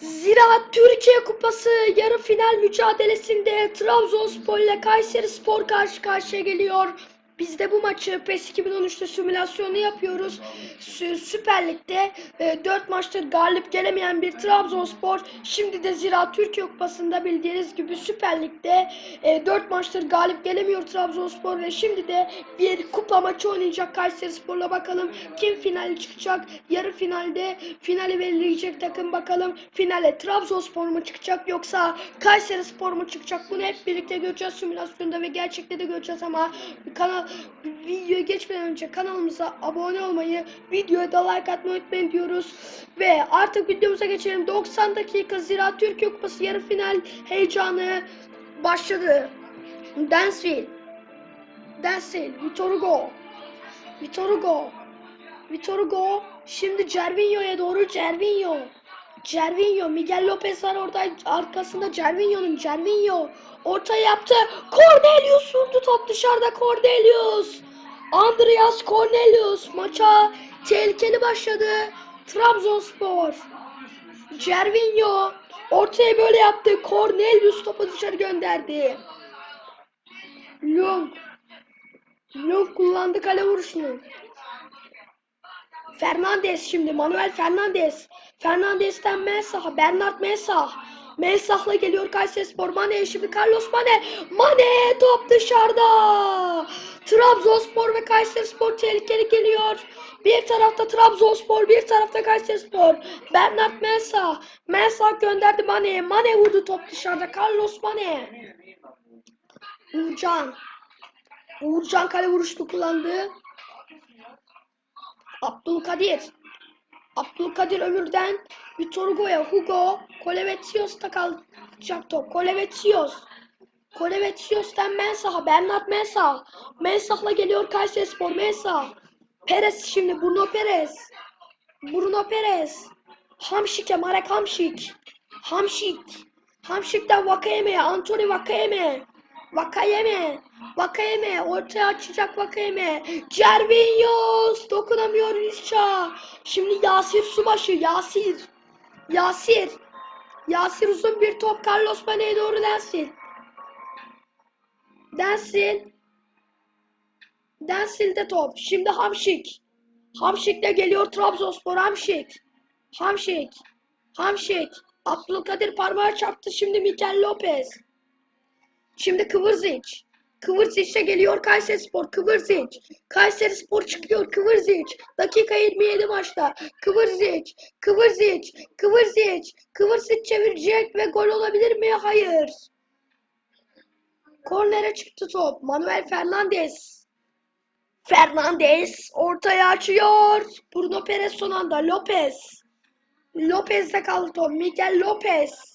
Ziraat Türkiye Kupası yarı final mücadelesinde Trabzonspor ile Kayseri Spor karşı karşıya geliyor. Biz de bu maçı PES 2013'te simülasyonu yapıyoruz. Sü- Süper Lig'de 4 maçtır galip gelemeyen bir Trabzonspor şimdi de Ziraat Türkiye Kupası'nda bildiğiniz gibi Süper Lig'de 4 maçtır galip gelemiyor Trabzonspor ve şimdi de bir kupa maçı oynayacak Kayseri Spor'la bakalım kim finale çıkacak. Yarı finalde finali belirleyecek takım bakalım finale Trabzonspor mu çıkacak yoksa Kayseri Spor mu çıkacak bunu hep birlikte göreceğiz simülasyonda ve gerçekte de göreceğiz ama kanal videoya geçmeden önce kanalımıza abone olmayı videoya da like atmayı unutmayın diyoruz. Ve artık videomuza geçelim. 90 dakika Ziraat Türkiye Kupası yarı final heyecanı başladı. Dansville Dansville Vitor Hugo Vitor Hugo Vitor Hugo. Şimdi Cervinho'ya doğru Cervinho Cervinho Miguel Lopez var orada. Arkasında Cervinho'nun Cervinho. Orta yaptı. Cornelius vurdu top dışarıda Cornelius. Andreas Cornelius maça tehlikeli başladı. Trabzonspor. Cervinho ortaya böyle yaptı. Cornelius topu dışarı gönderdi. Lung. Lung kullandı kale vuruşunu. Fernandes şimdi Manuel Fernandes. Fernandes'ten Mensah, Bernard Mensah. Mensah'la geliyor Kayserispor. Mane şimdi Carlos Mane. Mane top dışarıda. Trabzonspor ve Kayserispor tehlikeli geliyor. Bir tarafta Trabzonspor, bir tarafta Kayserispor. Bernard Mensah. Mensah gönderdi Mane'ye. Mane vurdu top dışarıda. Carlos Mane. Uğurcan. Uğurcan kale vuruşunu kullandı. Abdülkadir. Abdülkadir Ömür'den Vitor Hugo'ya Hugo Kolevetsios'ta kalacak top. Kolevetsios. Kolevetsios'tan Mensah'a Bernard Mensah. Mensah'la geliyor Kayserispor Mensah. Perez şimdi Bruno Perez. Bruno Perez. Hamşik'e Marek Hamşik. Hamşik. Hamşik'ten Vakayeme'ye Anthony Vakayeme. Vakayeme. Vakayeme. Ortaya açacak Vakayeme. Cervinhos. Dokunamıyor Visca. Şimdi Yasir Subaşı. Yasir. Yasir. Yasir uzun bir top. Carlos Mane'ye doğru densin. Densin. Densil'de top. Şimdi Hamşik. Hamşik'le geliyor Trabzonspor. Hamşik. Hamşik. Hamşik. Abdülkadir parmağı çarptı. Şimdi Mikel Lopez. Şimdi. Kıvırzic de geliyor Kayserispor. Kıvırzic. Kayserispor çıkıyor Kıvırzic. Dakika 27 maçta. Kıvırzic. Kıvırzic. Kıvırzic. Kıvırzic çevirecek ve gol olabilir mi? Hayır. Kornere çıktı top. Manuel Fernandes. Fernandes ortaya açıyor. Bruno Perez son anda. Lopez. Lopez'de kaldı top. Miguel Lopez.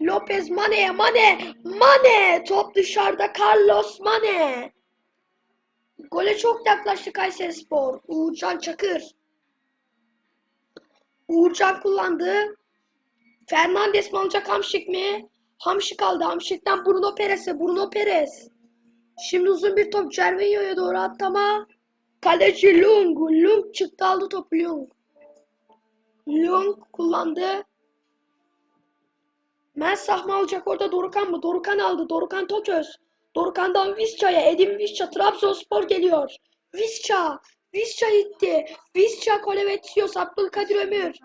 Lopez Mane'ye Mane. Mane. Top dışarıda Carlos Mane. Gole çok yaklaştı Kayserispor. Uğurcan Çakır. Uğurcan kullandı. Fernandes mi alacak Hamşik mi? Hamşik aldı. Hamşik'ten Bruno Perez'e. Bruno Perez. Şimdi uzun bir top Cervinho'ya doğru attı ama kaleci Lung. Lung çıktı aldı topu Lung. Lung kullandı. Mensah mı alacak orada Dorukan mı? Dorukan aldı. Dorukan Toköz. Dorukan'dan Visca'ya. Edin Visca. Trabzonspor geliyor. Visca. Visca gitti. Visca Kolevetsios. Abdülkadir Ömür.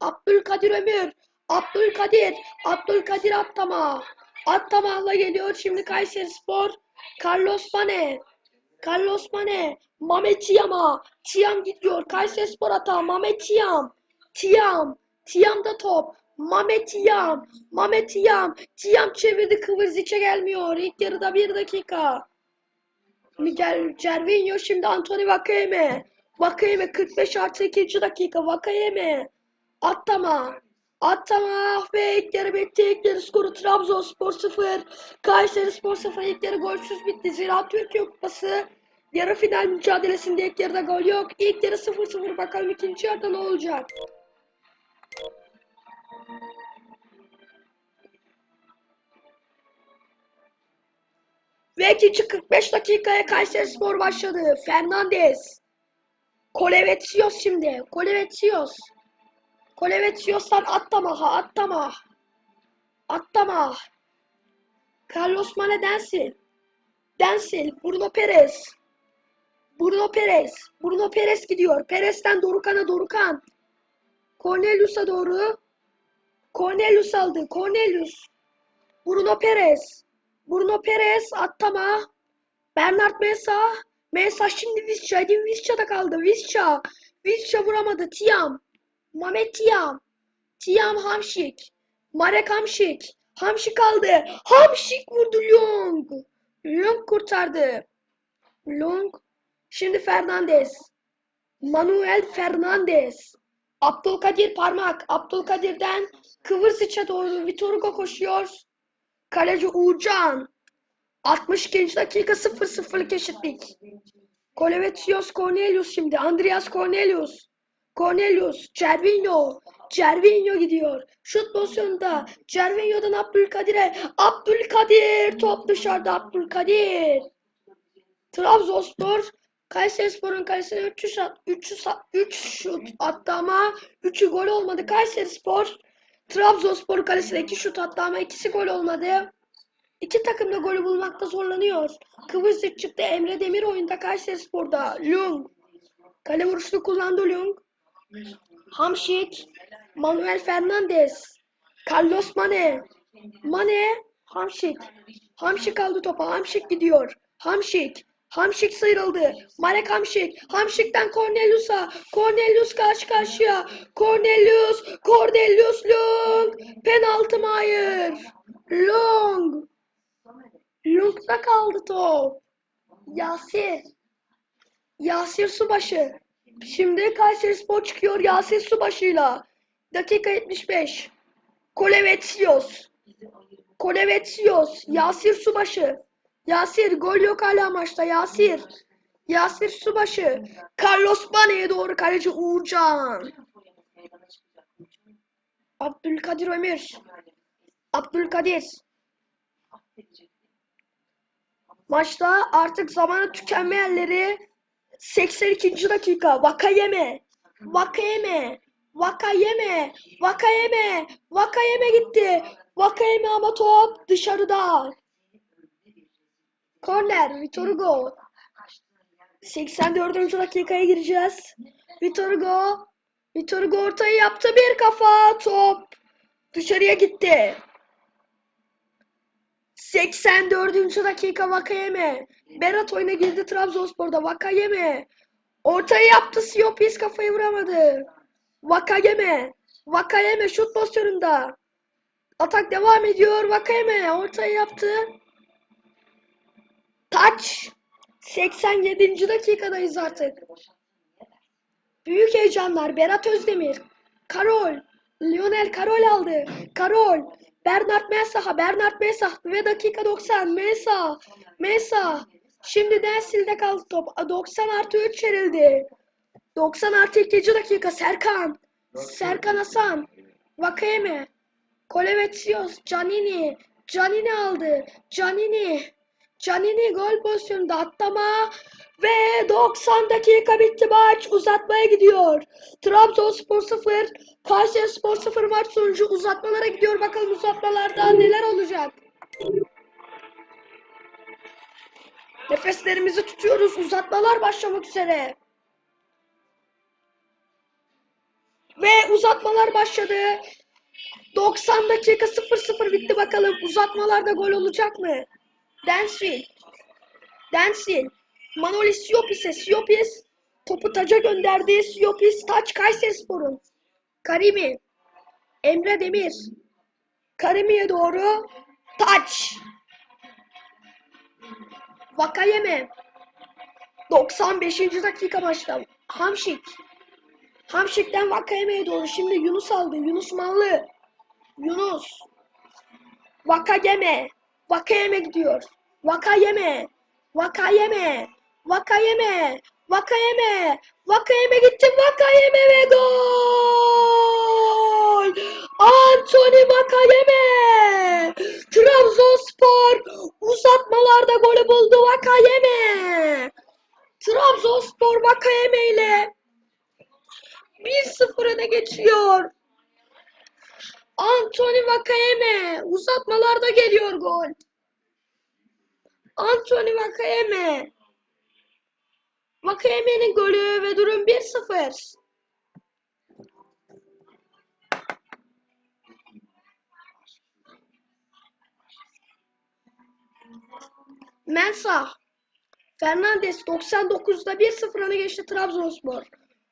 Abdülkadir Ömür. Abdülkadir. Abdülkadir Attama. Attama'la geliyor şimdi Kayserispor. Carlos Mane. Carlos Mane. Mame Tiam'a. Tiam gidiyor. Kayserispor hata. Mame Tiam. Tiam. Tiam'da top. Mame Tiam. Mame Tiam. Tiam çevirdi. Kıvırziç'e gelmiyor. İlk yarıda bir dakika. Miguel Cervinho şimdi Anthony Vakayeme. Vakayeme 45 artı 2. dakika. Vakayeme. Attama. Attama ve ilk yarı bitti. İlk yarı skoru Trabzonspor 0. Kayseri Spor 0. İlk yarı golsüz bitti. Zira Türkiye Kupası yarı final mücadelesinde ilk yarıda gol yok. İlk yarı 0-0. Bakalım ikinci yarıda ne olacak? Ve ikinci 45 dakikaya Kayseri Spor başladı. Fernandes. Kolevetsios şimdi. Kolevetsios. Kolevetsios'tan Attama, Attama. Attama. Carlos Mane Densil. Densil, Bruno Perez. Bruno Perez. Bruno Perez gidiyor. Perez'ten Dorukan'a Dorukan. Cornelius'a doğru. Cornelius aldı. Cornelius. Bruno Perez. Bruno Perez attama. Bernard Mesa. Mesa şimdi Visca. Edin Visca'da kaldı. Visca. Visca vuramadı. Tiam. Mehmet Tiam. Tiam Hamşik. Marek Hamşik. Hamşik aldı. Hamşik vurdu Long. Long kurtardı. Long. Şimdi Fernandez. Manuel Fernandez. Abdülkadir Parmak. Abdülkadir'den Kıvırsıç'a doğru Vitor Hugo koşuyor. Kaleci Uğurcan. 62. dakika 0-0'lık eşitlik. Kolevetsios Cornelius şimdi. Andreas Cornelius. Cornelius. Cervinho. Cervinho gidiyor. Şut pozisyonunda. Cervinho'dan Abdülkadir'e. Abdülkadir. Top dışarıda Abdülkadir. Trabzonspor Kayserispor'un kalesine 3 şut, 3 3 şut attı ama 3'ü gol olmadı. Kayserispor Trabzonspor kalesine 2 şut attı ama ikisi gol olmadı. İki takım da golü bulmakta zorlanıyor. Kıvırcık çıktı Emre Demir oyunda Kayserispor'da. Lung. Kale vuruşunu kullandı Lung. Hamşik. Manuel Fernandez. Carlos Mane. Mane. Hamşik. Hamşik aldı topa. Hamşik gidiyor. Hamşik. Hamşik sıyrıldı. Marek Hamşik. Hamşik'ten Cornelius'a. Cornelius karşı karşıya. Cornelius. Cornelius Long. Penaltı mı? Hayır. Long. Long'da kaldı top. Yasir. Yasir Subaşı. Şimdi Kayserispor çıkıyor Yasir Subaşı'yla. Dakika 75. Kolevetsios. Kolevetsios. Yasir Subaşı. Yasir gol yok hala maçta Yasir. Yasir Subaşı. Carlos Mane'ye doğru kaleci Uğurcan. Abdülkadir Ömür. Abdülkadir. Maçta artık zamanı tükenmeyenleri 82. dakika Vakayeme. Vakayeme. Vakayeme. Vakayeme. Vakayeme gitti. Vakayeme ama top dışarıda. Korner Vitor Hugo. 84. dakikaya gireceğiz. Vitor Hugo. Vitor Hugo ortayı yaptı bir kafa top dışarıya gitti. 84. dakika Vakayeme. Berat oyuna girdi Trabzonspor'da. Vakayeme. Ortayı yaptı Siopis kafayı vuramadı. Vakayeme. Vakayeme şut pozisyonunda. Atak devam ediyor. Vakayeme ortayı yaptı. Taç. 87. dakikadayız artık. Büyük heyecanlar. Berat Özdemir. Karol. Lionel Karol aldı. Karol. Bernard Mensah'a. Bernard Mensah ve dakika 90. Mensah. Mensah. Şimdi Densil'de kaldı top. 90 artı 3 verildi. 90 artı 2. dakika. Serkan. Serkan Hasan. Vakayeme. Kolevetsios. Canini. Canini aldı. Canini. Canini gol pozisyonunda atlama ve 90 dakika bitti maç uzatmaya gidiyor. Trabzonspor 0, Kayserispor 0 maç sonucu uzatmalara gidiyor. Bakalım uzatmalarda neler olacak. Nefeslerimizi tutuyoruz. Uzatmalar başlamak üzere. Ve uzatmalar başladı. 90 dakika 0-0 bitti bakalım. Uzatmalarda gol olacak mı? Densil. Densil. Manolis Siopis'e. Siopis topu taca gönderdi. Siopis taç Kayserispor'un. Karimi. Emre Demir. Karimi'ye doğru taç. Vakayeme. 95. dakika maçta. Hamşik. Hamşik'ten Vakayeme'ye doğru. Şimdi Yunus aldı. Yunus Manlı. Yunus. Vakayeme. Vakayeme gidiyor. Vakayeme. Vakayeme. Vakayeme. Vakayeme. Vakayeme gitti. Vakayeme ve gol. Anthony Vakayeme. Trabzonspor uzatmalarda golü buldu Vakayeme. Trabzonspor Vakayeme ile 1-0 öne geçiyor. Anthony Vakayeme uzatmalarda geliyor gol. Anthony Vakayeme. Vakayeme'nin golü ve durum 1-0. Mensah. Fernandes 99'da 1-0 öne geçti Trabzonspor.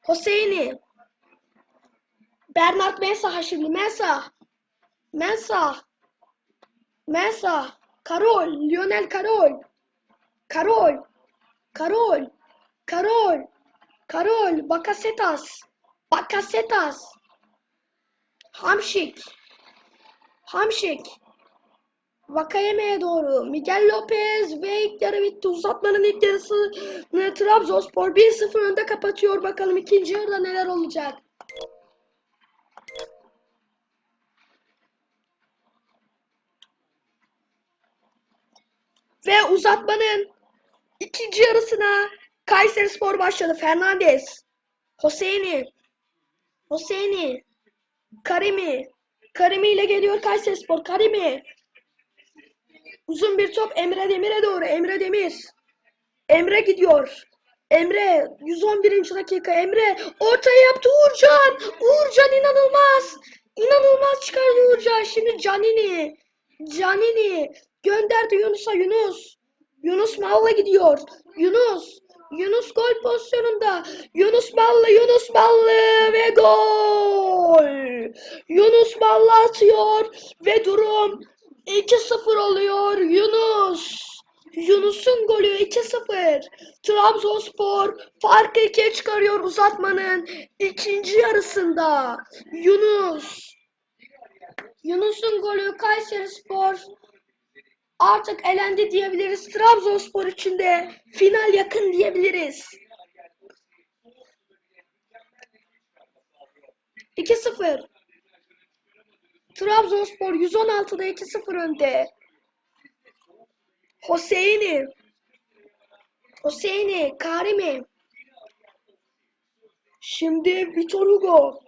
Hoseyni. Bernard Mensah'a şimdi. Mensah. Mensah. Mensah. Karol. Lionel Karol. Karol. Karol. Karol. Karol. Bakasetas. Bakasetas. Hamşik. Hamşik. Vakayeme'ye doğru. Miguel Lopez ve ilk yarı bitti. Uzatmanın ilk yarısı Trabzonspor 1-0 önde kapatıyor. Bakalım ikinci yarıda neler olacak. Ve uzatmanın ikinci yarısına Kayserispor başladı. Fernandes, Hoseyni, Hoseyni, Karimi, Karimi ile geliyor Kayserispor. Karimi, uzun bir top Emre Demir'e doğru. Emre Demir, Emre gidiyor. Emre 111. dakika Emre ortaya yaptı Uğurcan. Uğurcan inanılmaz. İnanılmaz çıkardı Uğurcan. Şimdi Canini. Canini gönderdi Yunus'a Yunus. Yunus Mal'la gidiyor. Yunus. Yunus gol pozisyonunda. Yunus Ballı, Yunus Ballı ve gol. Yunus Ballı atıyor ve durum 2-0 oluyor. Yunus. Yunus'un golü 2-0. Trabzonspor farkı ikiye çıkarıyor uzatmanın ikinci yarısında. Yunus. Yunus'un golü Kayserispor artık elendi diyebiliriz. Trabzonspor için de final yakın diyebiliriz. 2-0. Trabzonspor 116'da 2-0 önde. Hoseyni. Hoseyni, Karimi. Şimdi Vitor Hugo.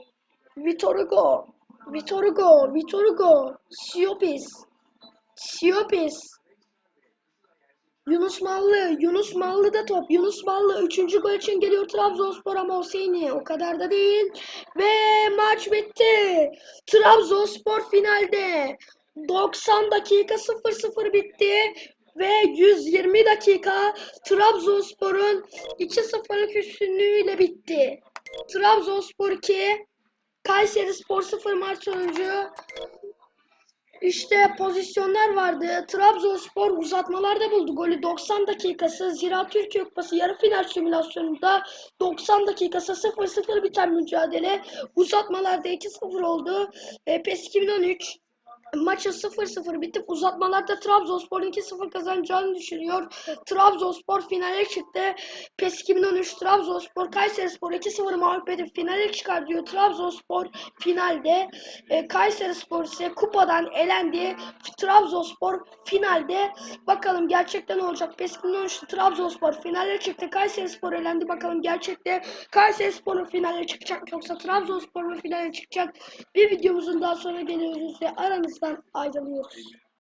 Vitor Hugo. Vitor Hugo. Vitor Hugo. Siopis. Siopis. Yunus Mallı. Yunus Mallı da top. Yunus Mallı 3. gol için geliyor Trabzonspor ama Hüseyin'i. O kadar da değil. Ve maç bitti. Trabzonspor finalde. 90 dakika 0-0 bitti. Ve 120 dakika Trabzonspor'un 2-0'lık üstünlüğüyle bitti. Trabzonspor 2, Kayseri Spor 0 maç sonucu. İşte pozisyonlar vardı. Trabzonspor uzatmalarda buldu golü 90 dakikası. Zira Türkiye Kupası yarı final simülasyonunda 90 dakikası 0-0 biten mücadele uzatmalarda 2-0 oldu. E, PES 2013 maçı 0-0 bitip uzatmalarda Trabzonspor'un 2-0 kazanacağını düşünüyor. Trabzonspor finale çıktı. PES 2013 Trabzonspor Kayserispor 2-0 mağlup edip finale çıkartıyor. Trabzonspor finalde e, Kayserispor ise kupadan elendi. Trabzonspor finalde bakalım gerçekten olacak. PES 2013 Trabzonspor finale çıktı. Kayserispor elendi. Bakalım gerçekte Kayserispor'un finale çıkacak yoksa Trabzonspor mu finale çıkacak? Bir videomuzun daha sonra geliyoruz ve aranızdan ayrılıyoruz.